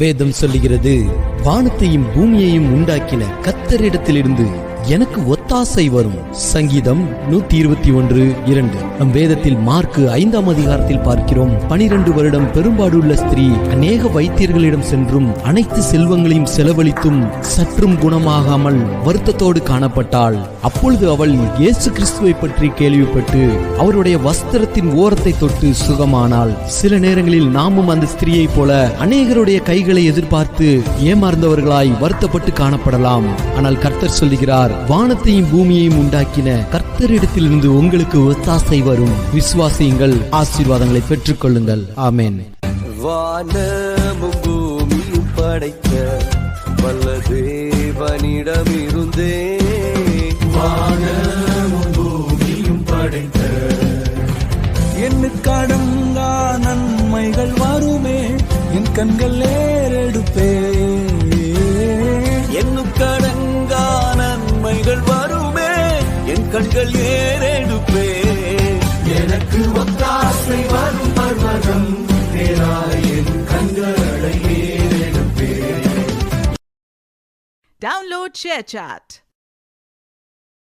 வேதம் சொல்லுகிறது. வானத்தையும் பூமியையும் உண்டாக்கின கத்தரிடத்திலிருந்து எனக்கு ஒத்தாசை வரும். சங்கீதம் நூத்தி இருபத்தி ஒன்று இரண்டு. நம் வேதத்தில் மார்க்கு ஐந்தாம் அதிகாரத்தில் பார்க்கிறோம். பனிரெண்டு வருடம் பெரும்பாடுள்ள ஸ்திரீ அநேக வைத்தியர்களிடம் சென்றும் அனைத்து செல்வங்களையும் செலவழித்தும் சற்றும் குணமாகாமல் வருத்தத்தோடு காணப்பட்டாள். அப்பொழுது அவள் இயேசு கிறிஸ்துவை பற்றி கேள்விப்பட்டு அவருடைய வஸ்திரத்தின் ஓரத்தை தொட்டு சுகமானாள். சில நேரங்களில் நாமும் அந்த ஸ்திரீயைப் போல அநேகருடைய கைகளை எதிர்பார்த்து ஏமாந்தவர்களாய் வருத்தப்பட்டு காணப்படலாம். ஆனால் கர்த்தர் சொல்லுகிறார் வானத்தையும் பூமியையும் உண்டாக்கின கர்த்தரிடத்திலிருந்து உங்களுக்கு ஒத்தாசை வரும். விசுவாசியுங்கள் ஆசீர்வாதங்களை பெற்றுக்கொள்ளுங்கள். ஆமேன். வானமும் பூமியும் படைத்த வல்ல தேவனிடமே கடங்கா நன்மைகள் வருமே. என் கண்கள் ஏறெடுப்பே. எண்ணுக்கடங்கா நன்மைகள் வருமே. என் கண்கள் ஏறெடுப்பே. எனக்கு ஒத்தாசை வரும் பர்வதம். என் கண்களை ஏறெடுப்பே. Download ShareChat.